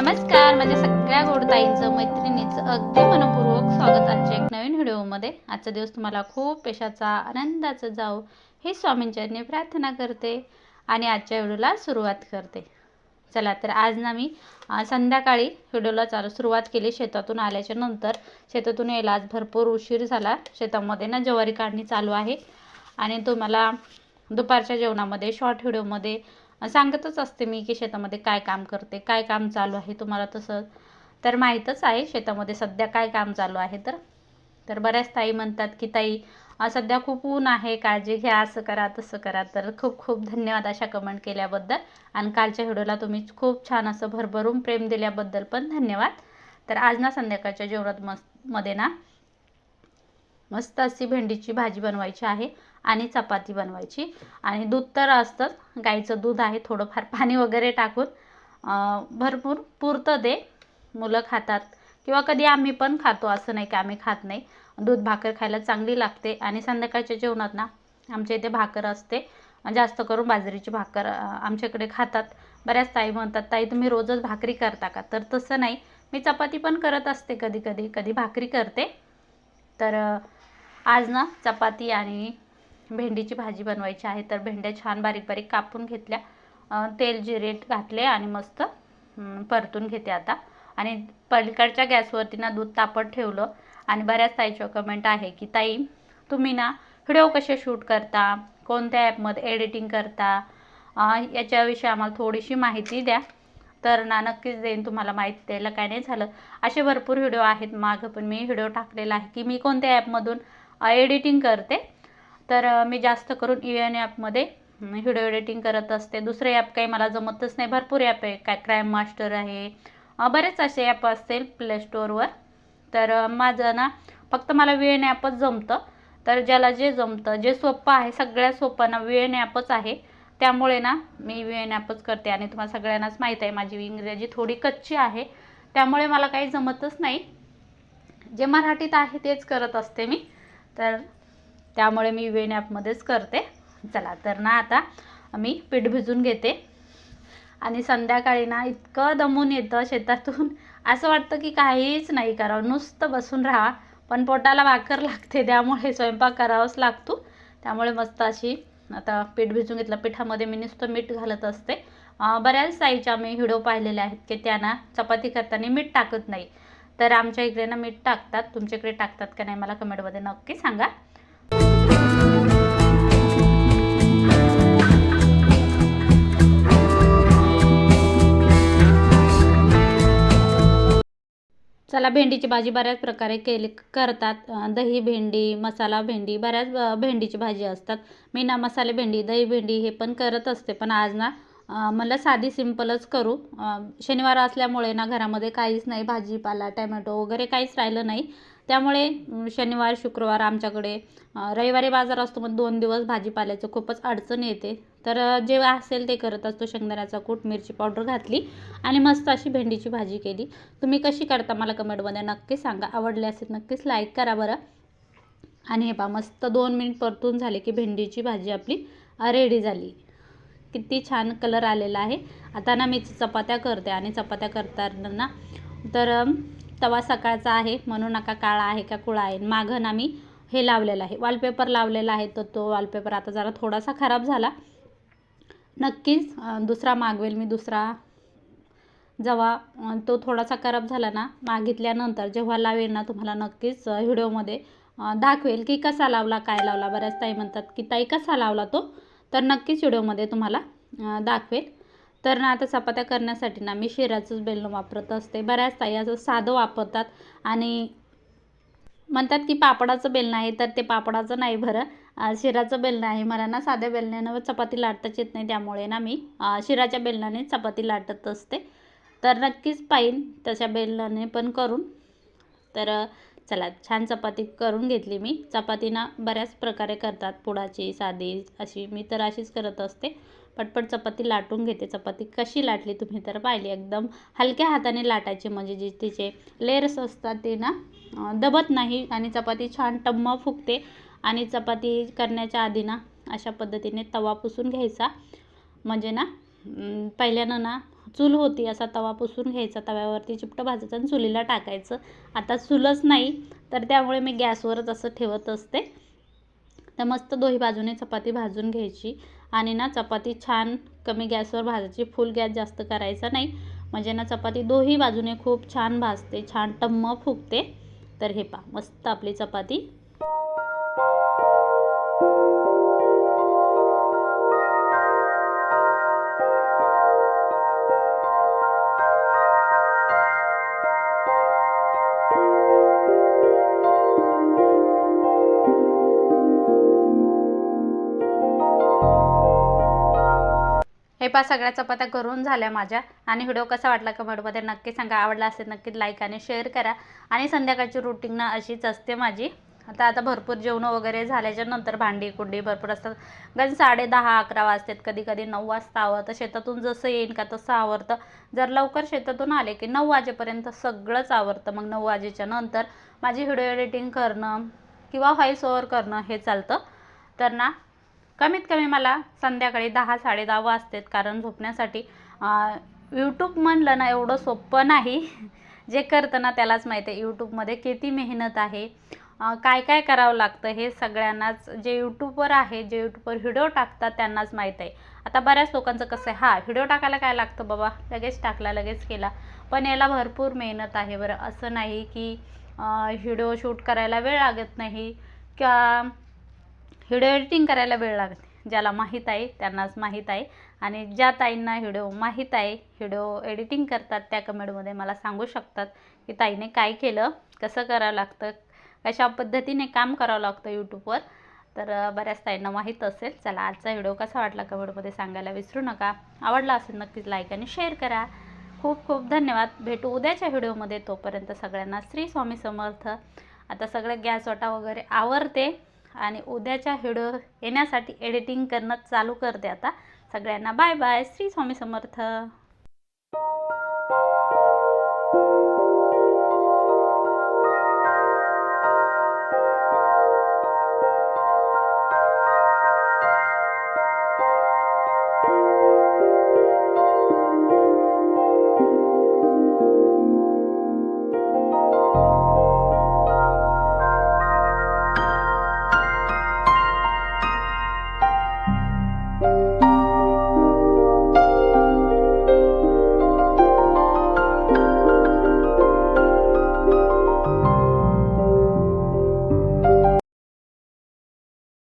नमस्कार माझ्या सगळ्या गोडताईंचं मैत्रिणीचं अगदी मनपूर्वक स्वागत आजच्या एक नवीन व्हिडिओमध्ये. आजचा दिवस तुम्हाला खूप पेशाचा आनंदाचा जाओ हे स्वामींच्यांनी प्रार्थना करते आणि आजच्या व्हिडिओला सुरुवात करते. चला तर आज ना मी संध्याकाळी व्हिडिओला चालू सुरुवात केली शेतातून आल्याच्यानंतर. शेतातून यायला आज भरपूर उशीर झाला. शेतामध्ये ना ज्वारी काढणी चालू आहे. आणि तुम्हाला दुपारच्या जेवणामध्ये शॉर्ट व्हिडिओमध्ये सांगतच असते मी की शेतामध्ये काय काम करते काय काम चालू आहे तुम्हाला तसं तर माहीतच आहे शेतामध्ये सध्या काय काम चालू आहे तर. तर बऱ्याच ताई म्हणतात की ताई सध्या खूप ऊन आहे काळजी घ्या असं करा तसं करा. तर खूप खूप धन्यवाद अशा कमेंट केल्याबद्दल. आणि कालच्या व्हिडिओला तुम्ही खूप छान असं भरभरून प्रेम दिल्याबद्दल पण धन्यवाद. तर आज ना संध्याकाळच्या जेवणात मस्त मध्ये ना मस्त अशी भेंडीची भाजी बनवायची आहे. आणि चपाती बनवायची. आणि दूध तर असतंच. गाईचं दूध आहे थोडंफार पाणी वगैरे टाकून भरपूर पुरतं ते मुलं खातात. किंवा कधी आम्ही पण खातो असं नाही की आम्ही खात नाही. दूध भाकर खायला चांगली लागते. आणि संध्याकाळच्या जेवणात ना आमच्या इथे भाकर असते. जास्त करून बाजरीची भाकर आमच्याकडे खातात. बऱ्याच ताई म्हणतात ताई तुम्ही रोजच भाकरी करता का? तर तसं नाही. मी चपाती पण करत असते कधी कधी कधी भाकरी करते. तर आज ना चपाती आणि भेंडीची भाजी बनवायची आहे तर भेंड्या छान बारीक बारीक कापून घेतल्या. तेल जिरेट घातले आणि मस्त परतून घेते आता. आणि पलीकडच्या गॅसवरती ना दूध तापत ठेवलं. आणि बऱ्याच ताईच्या कमेंट आहे की ताई तुम्ही ना व्हिडिओ कसे शूट करता? कोणत्या ॲपमध्ये एडिटिंग करता? याच्याविषयी आम्हाला थोडीशी माहिती द्या. तर ना नक्कीच देईन तुम्हाला माहिती द्यायला काय नाही झालं. असे भरपूर व्हिडिओ आहेत. मागं पण मी व्हिडिओ टाकलेला आहे की मी कोणत्या ॲपमधून एडिटिंग करते. तर मी जास्त करून यू एन ॲपमध्ये व्हिडिओ एडिटिंग करत असते. दुसरे ॲप काही मला जमतच नाही. भरपूर ॲप आहे. काय क्राईम मास्टर आहे. बरेच असे ॲप असतील प्ले स्टोअरवर तर माझं ना फक्त मला व्ही एन ॲपच जमतं. तर ज्याला जे जमतं जे सोपं आहे सगळ्यात सोपं ना व्ही एन ॲपच आहे. त्यामुळे ना मी व्ही एन ॲपच करते. आणि तुम्हाला सगळ्यांनाच माहीत आहे माझी इंग्रजी थोडी कच्ची आहे. त्यामुळे मला काही जमतच नाही. जे मराठीत आहे तेच करत असते मी. तर त्यामुळे मी वेन ॲपमध्येच करते. चला तर ना आता मी पीठ भिजून घेते. आणि संध्याकाळी ना इतकं दमून येतं शेतातून. असं वाटतं की काहीच नाही करावं. नुसतं बसून राहा. पण पोटाला भाकर लागते त्यामुळे स्वयंपाक करावाच लागतो. त्यामुळे मस्त अशी आता पीठ भिजून घेतलं. पिठामध्ये मी नुसतं मीठ घालत असते. बऱ्याच साईच्या मी व्हिडिओ पाहिलेले आहेत की त्यांना चपाती करताना मीठ टाकत नाही. तर आमच्या इकडे ना मीठ टाकतात. तुमच्याकडे टाकतात का नाही मला कमेंटमध्ये नक्की सांगा. चला भेंडीची भाजी बऱ्याच प्रकारे केली करतात. दही भेंडी मसाला भेंडी बऱ्याच भेंडीची भाजी असतात. मी ना मसाले भेंडी दही भेंडी हे पण करत असते. पण आज ना मला साधी सिंपलच करू. शनिवार असल्यामुळे ना घरामध्ये काहीच नाही भाजीपाला टॅमॅटो वगैरे काहीच राहिलं नाही. त्यामुळे शनिवार शुक्रवार आमच्याकडे रविवारी बाजार असतो मग दोन दिवस भाजीपाल्याचं खूपच अडचण येते. तर जेव्हा असेल ते करत असतो. शेंगदाण्याचा कूट मिरची पावडर घातली आणि मस्त अशी भेंडीची भाजी केली. तुम्ही कशी करता मला कमेंटमध्ये नक्की सांगा. आवडले असेल नक्कीच लाईक करा बरं. आणि हे पहा मस्त दोन मिनिट परतून झाले की भेंडीची भाजी आपली रेडी झाली. किती छान कलर आलेला आहे. आता ना मी चपात्या करते आणि चपात्या करताना तर तवा सकाळचा आहे. म्हणून नका काळा आहे का कुळा आहे. मागं ना मी हे लावलेलं आहे. वॉलपेपर लावलेला आहे तर तो वॉलपेपर आता जरा थोडासा खराब झाला. नक्कीच. दुसरा मागवेल मी दुसरा जेव्हा तो थोडासा खराब झाला ना मागितल्यानंतर जेव्हा लावेल ना तुम्हाला नक्कीच व्हिडिओमध्ये दाखवेल की कसा लावला काय लावला. बऱ्याच ताई म्हणतात की ताई कसा लावला तो? तर नक्कीच व्हिडिओमध्ये तुम्हाला दाखवेल. तर ना आता चपात्या करण्यासाठी ना मी शिराचंच बेलणं वापरत असते. बऱ्याच ताई असं साधं वापरतात आणि म्हणतात की पापडाचं बेलणं आहे तर ते पापडाचं नाही भरं शिराचं बेलणं आहे. मला ना साध्या बेलण्यानं चपाती लाटताच येत नाही त्यामुळे ना मी शिराच्या बेलनाने चपाती लाटत असते. तर नक्कीच पाहिन तशा बेलनाने पण करून. तर चला छान चपाती करून घेतली मी. चपाती ना बऱ्याच प्रकारे करतात. पुडाची साधी अशी मी तर अशीच करत असते. पटपट चपाती लाटून घेते. चपाती कशी लाटली तुम्ही तर पाहिली. एकदम हलक्या हाताने लाटायची म्हणजे जे तिचे लेअर्स असतात ते ना दबत नाही आणि चपाती छान टम्म फुगते. आणि चपाती करण्याच्या आधी ना अशा पद्धतीने तवा पुसून घ्यायचा. म्हणजे ना पहिल्यानं ना चूल होती असा तवा पुसून घ्यायचा. तव्यावरती चिपटं भाजायचं आणि चुलीला टाकायचं. आता चूलच नाही तर त्यामुळे मी गॅसवरच असं ठेवत असते. तर मस्त दोही बाजूने चपाती भाजून घ्यायची. आणि ना चपाती छान कमी गॅसवर भाजायची. फुल गॅस जास्त करायचा नाही. म्हणजे ना चपाती दोही बाजूने खूप छान भाजते. छान टम्म फुगते. तर हे पा मस्त आपली चपाती. हे पा सगळ्या चपात्या करून झाल्या माझ्या. आणि व्हिडिओ कसा वाटला कमेंटमध्ये नक्की सांगा. आवडला असेल नक्की लाईक आणि शेअर करा. आणि संध्याकाळची रुटीन ना अशीच असते माझी. आता आता भरपूर जेवणं वगैरे झाल्याच्यानंतर भांडी कुंडी भरपूर असतात. कारण साडे दहा अकरा वाजतात कधी कधी नऊ वाजता आवडतं शेतातून जसं येईन का तसं आवडतं जर लवकर शेतातून आले की नऊ वाजेपर्यंत सगळंच आवडतं मग नऊ वाजेच्या नंतर माझी व्हिडिओ एडिटिंग करणं किंवा व्हॉईस ओव्हर करणं हे चालतं. तर ना कमीत कमी मला संध्याकाळी दहा साडे दहा वाजतात. कारण झोपण्यासाठी यूट्यूब म्हणलं ना एवढं सोपं नाही. जे करतं ना त्यालाच माहीत आहे. यूट्यूबमध्ये किती मेहनत आहे. काय काय करावं लागतं हे सगळ्यांनाच जे यूट्यूबवर आहे जे यूट्यूबवर व्हिडिओ टाकतात त्यांनाच माहीत आहे. आता बऱ्याच लोकांचं कसं आहे हा व्हिडिओ टाकायला काय लागतं बाबा? लगेच टाकला लगेच केला. पण याला भरपूर मेहनत आहे बरं. असं नाही की व्हिडिओ शूट करायला वेळ लागत नाही किंवा व्हिडिओ एडिटिंग करायला वेळ लागत ज्याला माहीत आहे त्यांनाच माहीत आहे. आणि ज्या ताईंना व्हिडिओ माहीत आहे व्हिडिओ एडिटिंग करतात त्या कमेंटमध्ये मला सांगू शकतात की ताईने काय केलं कसं करावं लागतं कशा पद्धतीने काम करावं लागतं यूट्यूबवर तर बऱ्याच ताईंना माहीत असेल चला आजचा व्हिडिओ कसा वाटला कमेंटमध्ये सांगायला विसरू नका. आवडला असेल नक्कीच लाईक आणि शेअर करा. खूप खूप धन्यवाद. भेटू उद्याच्या व्हिडिओमध्ये. तोपर्यंत सगळ्यांना श्री स्वामी समर्थ. आता सगळं गॅस वाटा वगैरे आवरते आणि उद्याच्या व्हिडिओ येण्यासाठी एडिटिंग करणं चालू करते आता. सगळ्यांना बाय बाय श्री स्वामी समर्थ.